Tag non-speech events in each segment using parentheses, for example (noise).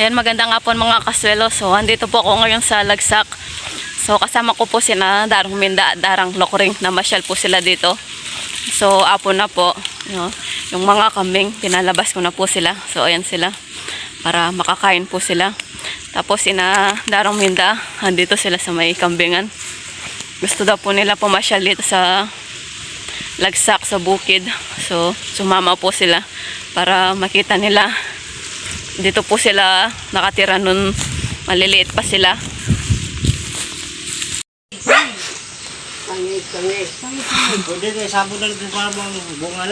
Ayan, maganda nga po mga kaswelo. So, andito po ako ngayon sa Lagsak. So, kasama ko po sina Darang Minda Darang Lokring na masyal po sila dito. So, apo na po. No? Yung mga kambing, pinalabas ko na po sila. So, ayan sila. Para makakain po sila. Tapos, sina Darang Minda, andito sila sa may kambingan. Gusto daw po nila pumasyal dito sa lagsak sa bukid. So, sumama po sila para makita nila. Dito po sila nakatira nun maliliit pa sila.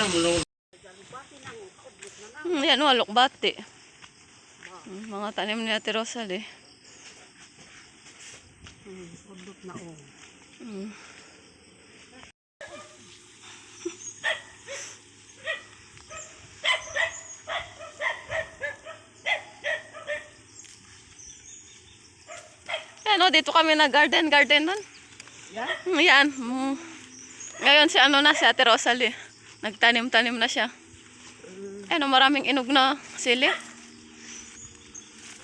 Mulong. Hmm, yan, walok bati. Hmm, Mga tanim ni Ate Rosal eh. Udot na o. Yan o, dito kami na garden, garden nun. Yan? Hmm, Yan. hmm. Ngayon si ano na, si Ate Rosal eh. Nagtanim-tanim na siya. Ano, maraming inog na sili.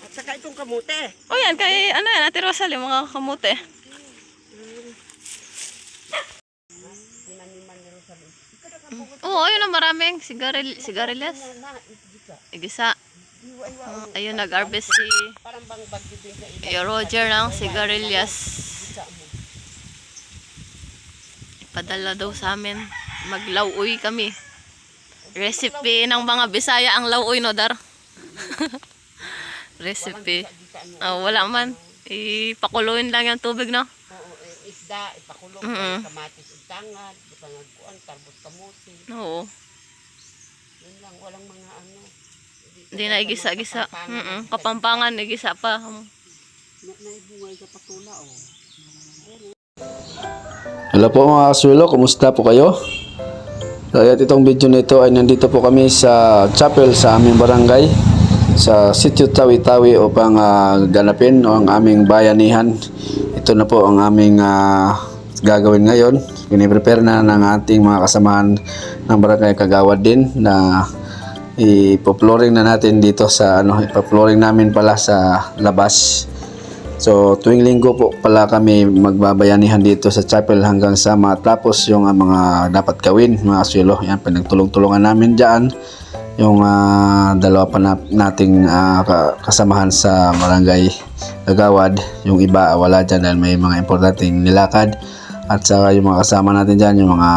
At saka itong kamute. O yan, kay ano yan, Ate Rosal, yung mga kamote. Oo, ayun na maraming sigaril, sigarilyas. Igisa. Ayun, nag-harvest si Roger ng sigarilyas. Ipadala daw sa amin. Maglauoy kami. Recipe ng mga Bisaya ang lauoy, no, Dar? (laughs) Recipe. Oh, wala man. Ipakuloyin lang yung tubig, no? Oo, isda, ipakulong, Mm-mm. kamatis, itangad, butangag kuan, tarbot kamuti. Oo. Yun lang, walang mga ano. Hindi na igisa-gisa. Kapampangan, igisa pa. Na, naibungay sa patula o. Hello po mga kasulo, kumusta po kayo? At itong video na ito ay nandito po kami sa chapel sa aming barangay sa Sitio Tawi-Tawi upang ah, ganapin ang aming bayanihan. Ito na po ang aming ah, gagawin ngayon. Piniprepare na ng ating mga kasamahan ng barangay Kagawad din na ipoploring na natin dito sa ano, ipoploring namin pala sa labas. So tuwing linggo po pala kami magbabayanihan dito sa chapel hanggang sa matapos yung ah, mga dapat gawin mga asyelo. Yan, pinagtulong-tulungan namin dyan. Yung ah, dalawa pa na, nating ka- kasamahan sa barangay Gagawad. Yung iba wala dyan dahil may mga importanteng nilakad. At saka yung mga kasama natin dyan, yung mga,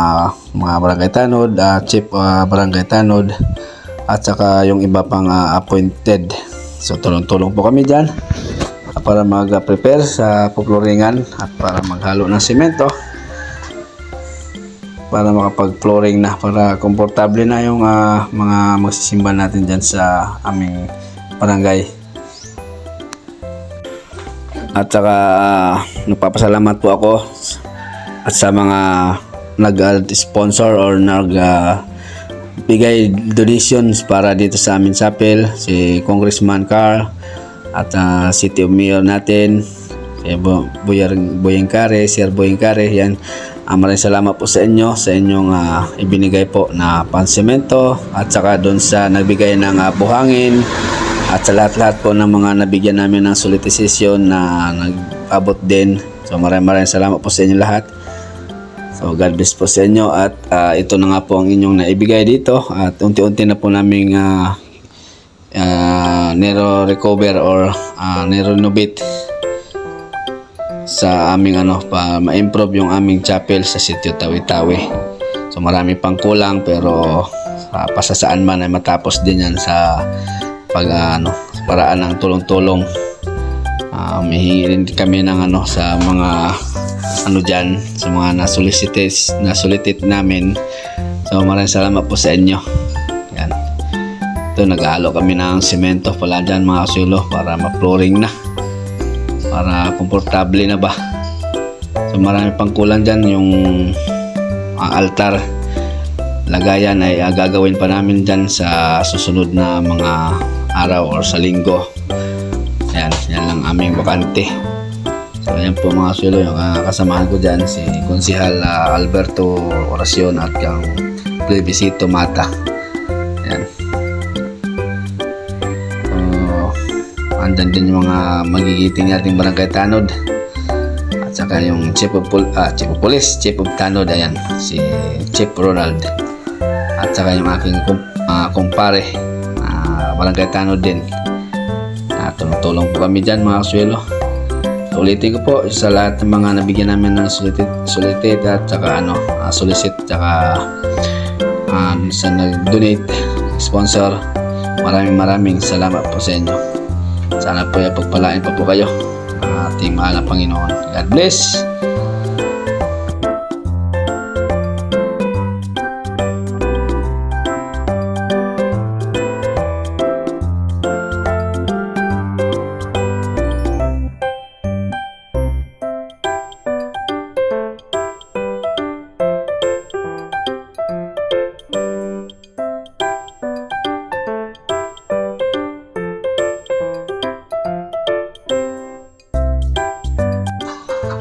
mga barangay tanod, ah, chief ah, barangay tanod, at saka yung iba pang ah, appointed. So tulong-tulong po kami dyan. Para mag-prepare sa puploringan at para maghalo ng semento para makapag-flooring na para komportable na yung ah, mga magsisimba natin dyan sa aming barangay. At saka ah, nagpapasalamat po ako at sa mga nag-sponsor or nag ah, bigay donations para dito sa amin sa Apel si Congressman Carl at ah, City of Mayor natin si Bo- Boyar Boyeng Kare, Sir Boyeng Kare yan. Ah, maraming salamat po sa inyo sa inyong ah, ibinigay po na pansemento at saka doon sa nagbigay ng ah, buhangin at sa lahat-lahat po ng mga nabigyan namin ng solicitation na nag-abot din. So maraming maraming salamat po sa inyo lahat So God bless po sa inyo at ah, ito na nga po ang inyong naibigay dito at unti-unti na po naming uh, nero recover or uh, nero renovate sa aming ano pa ma-improve yung aming chapel sa sitio Tawi-Tawi. So marami pang kulang pero uh, pasasaan man ay matapos din yan sa pag ah, ano paraan ng tulong-tulong. Ah, humihingi rin kami ng ano sa mga ano dyan, sa mga na-solicit na-solicit namin. So maraming salamat po sa inyo. Yan. Ito nag-aalo kami ng semento pala dyan mga kasulo para ma-flooring na. Para komportable na ba. So marami pang kulang dyan yung ah, altar. Lagayan ay ah, gagawin pa namin dyan sa susunod na mga araw or sa linggo. Ayan, yan lang aming bakante. Ayan po mga sulo, yung ah, kasamahan ko dyan si Konsihal ah, Alberto Oracion at yung Plebisito Mata. Ayan. So, andyan din yung mga magigiting nating barangay tanod. At saka yung chief of, pol- ah, chief of police, chief of tanod, ayan, si Chief Ronald. At saka yung aking kum- ah, kumpare, ah, barangay tanod din. Ah, tulong-tulong po kami dyan mga kaswelo. Ulitin ko po sa lahat ng mga nabigyan namin ng solicited, solicited at saka ano, ah, solicit saka ah, sa nag-donate, sponsor. Maraming maraming salamat po sa inyo. Sana po ay pagpalain pa po kayo. ating mahal na Panginoon. God bless.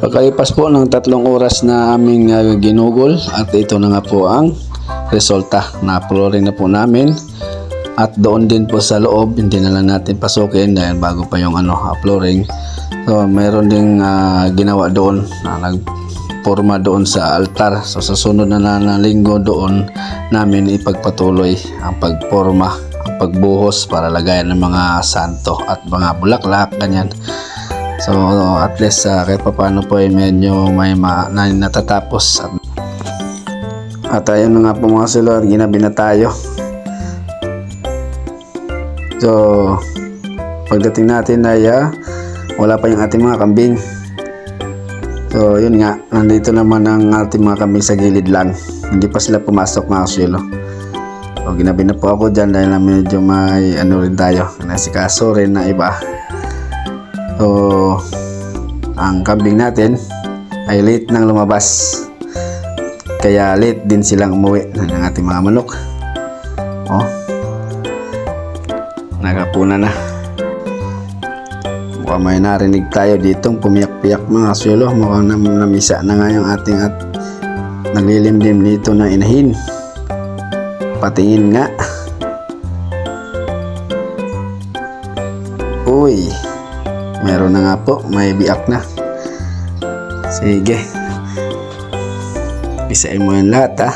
Pagkalipas po ng tatlong oras na aming uh, ginugol at ito na nga po ang resulta na flooring na po namin. At doon din po sa loob hindi na lang natin pasukin dahil bago pa yung ano uh, flooring. So mayroon ding uh, ginawa doon na nagporma doon sa altar. So sa sunod na, na, na linggo doon namin ipagpatuloy ang pagporma ang pagbuhos para lagayan ng mga santo at mga bulaklak ganyan So at least uh, kahit pa paano po ay medyo may ma- na, natatapos at, at ayun na nga po mga silo at ginabi na tayo. So pagdating natin ay ah, wala pa yung ating mga kambing. So yun nga, nandito naman ang ating mga kambing sa gilid lang. Hindi pa sila pumasok mga silo. So ginabi na po ako dyan dahil na medyo may ano rin tayo. Nasikaso rin na iba. So, ang kambing natin ay late nang lumabas. Kaya late din silang umuwi ng ating mga manok. Oh. Nagapuna na. Mukhang may narinig tayo ditong pumiyak-piyak mga sulo. Mukhang nam namisa na nga yung ating at naglilimlim dito na inahin. Patingin nga. Uy. Meron na nga po, may biak na. Sige. Pisain mo yung lahat ha.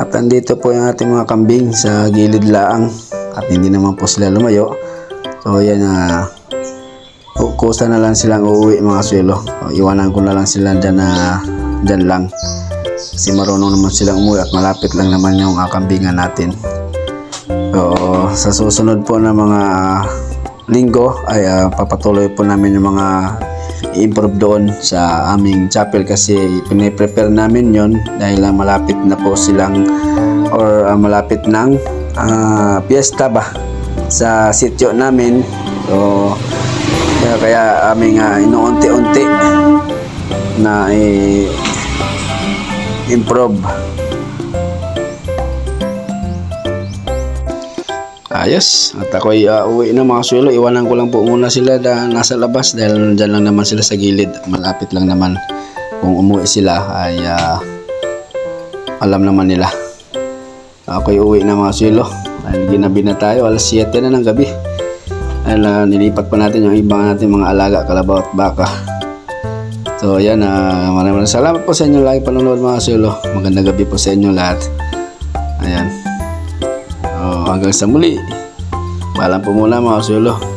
At andito po yung ating mga kambing sa gilid laang at hindi naman po sila lumayo. So yan na uh, kusa na lang silang uuwi mga swelo. Iwanan ko na lang sila dyan na dyan lang. Kasi marunong naman silang umuwi at malapit lang naman yung uh, kambingan natin. So, sa susunod po na mga linggo ay ah, papatuloy po namin yung mga improve doon sa aming chapel kasi piniprepare namin yon dahil ah, malapit na po silang or ah, malapit ng ah, piyesta ba sa sityo namin. So, kaya, kaya aming uh, inuunti-unti na i- improve. Ayos. At ako ay uh, uwi na mga suelo. Iwanan ko lang po muna sila na nasa labas dahil dyan lang naman sila sa gilid. Malapit lang naman. Kung umuwi sila ay ah, alam naman nila. Ako ay uwi na mga suelo. Dahil ginabi na tayo. Alas 7 na ng gabi. Dahil ah, nilipat pa natin yung ibang natin mga alaga, kalabaw at baka. So yan, ah, maraming maraming salamat po sa inyo lagi panonood mga suelo. Magandang gabi po sa inyo lahat. Ayan. Oh, hanggang sa muli. Paalam po muna mga sulo.